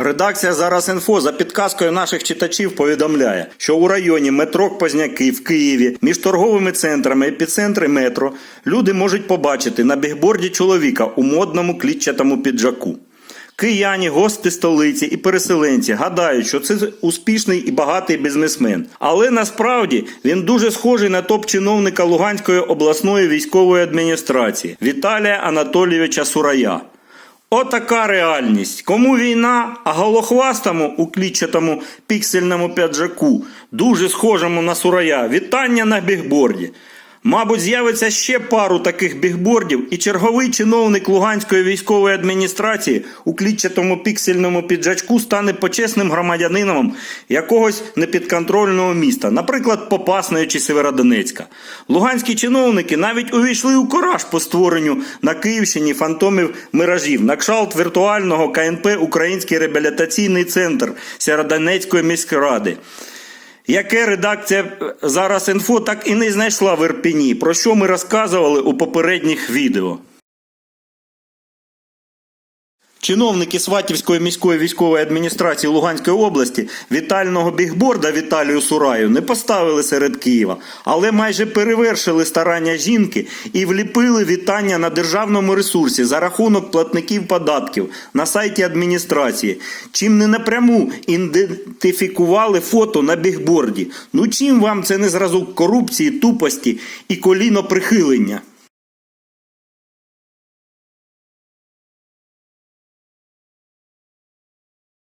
Редакція зараз інфо за підказкою наших читачів повідомляє, що у районі метро Позняки в Києві між торговими центрами епіцентри метро люди можуть побачити на бігборді чоловіка у модному клітчатому піджаку. Кияні, гости столиці і переселенці гадають, що це успішний і багатий бізнесмен. Але насправді він дуже схожий на топ-чиновника Луганської обласної військової адміністрації Віталія Анатолійовича Сурая. Отака реальність. Кому війна, а голохвастому у клітчатому піксельному п'яджаку, дуже схожому на сурая, вітання на бігборді. Мабуть, з'явиться ще пару таких бігбордів, і черговий чиновник Луганської військової адміністрації у клітчатому піксельному піджачку стане почесним громадянином якогось непідконтрольного міста, наприклад, Попасної чи Северодонецька. Луганські чиновники навіть увійшли у кораж по створенню на Київщині фантомів миражів на кшалт віртуального КНП Український реабілітаційний центр Сєвєродонецької міськради яке редакція е, зараз інфо так і не знайшла в Ірпіні, про що ми розказували у попередніх відео. Чиновники Сватівської міської військової адміністрації Луганської області вітального бігборда Віталію Сураю не поставили серед Києва, але майже перевершили старання жінки і вліпили вітання на державному ресурсі за рахунок платників податків на сайті адміністрації, чим не напряму ідентифікували фото на бігборді. Ну чим вам це не зразок корупції, тупості і коліноприхилення?